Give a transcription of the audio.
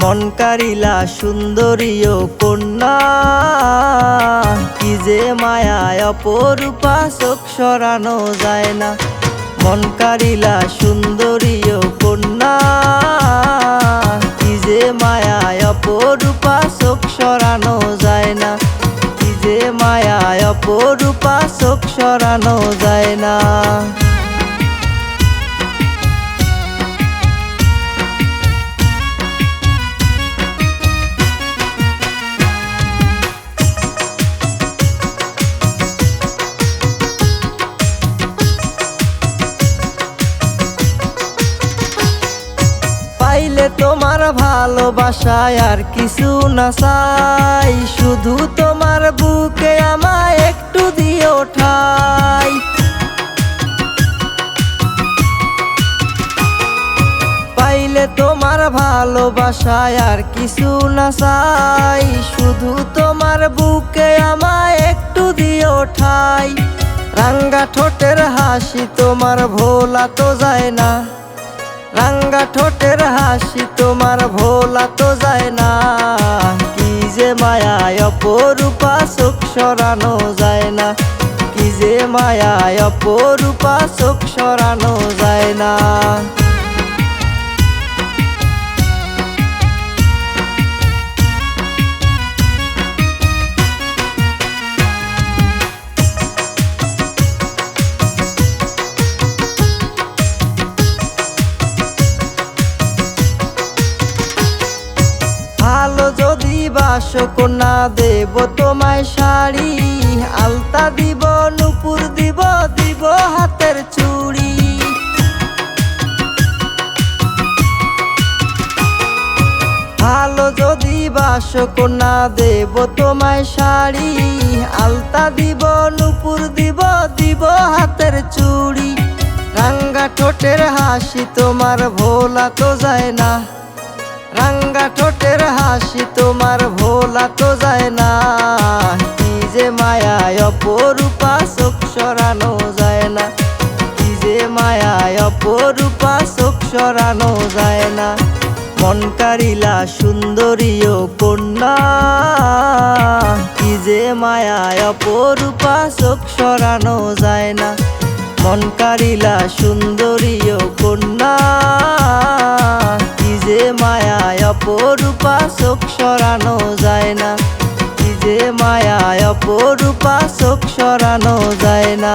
মন কারিলা সুন্দরীয় কন্যা, কি যে মায়ায় অপরূপা চোখ সরানো যায় না। মন কারিলা সুন্দরীয় কন্যা, কি যে মায়ায় অপরূপা চোখ সরানো যায় না। কি যে মায়ায় অপরূপা চোখ সরানো যায় না। পাইলে তোমার ভালোবাসায় আর কিছু না চাই। শুধু তোমার বুকে আমায় একটু দিয়ে ওঠাই পাইলে তোমার ভালোবাসায় আর কিছু না চাই। শুধু তোমার বুকে আমায় একটু দিয়ে ওঠাই রাঙ্গা ঠোঁটের হাসি তোমার ভোলা তো যায় না। রাঙ্গা ঠোঁটের হাসি, তোমার ভোলা তো যায় না। কি যে মায়ায় অপরূপা চোখ সরানো যায় না। কি যে মায়ায় অপরূপা চোখ সরানো যায় না। যদি বাসক না দেব তোমায় শাড়ি, আলতা দিব, নুপুর দিব দিব হাতের চুড়ি। ভালো যদি বাসক না দেব তোমায় শাড়ি, আলতা দিব, নুপুর দিব দিব হাতের চুড়ি। রাঙ্গা ঠোঁটের হাসি তোমার ভোলা তো যায় না। রাঙ্গা ঠোঁটের হাসি তোমার ভোলা তো যায় না। কি যে মায়ায় অপরূপা চোখ সরানো যায় না। কি যে মায়ায় অপরূপা চোখ সরানো যায় না। মন কারিলা সুন্দরীয় কন্যা। কি যে মায়ায় অপরূপা চোখ সরানো যায় না। মন কারিলা সুন্দরীয় চোখ সরানো যায় না। কি যে মায়া অপরূপা চোখ সরানো যায় না।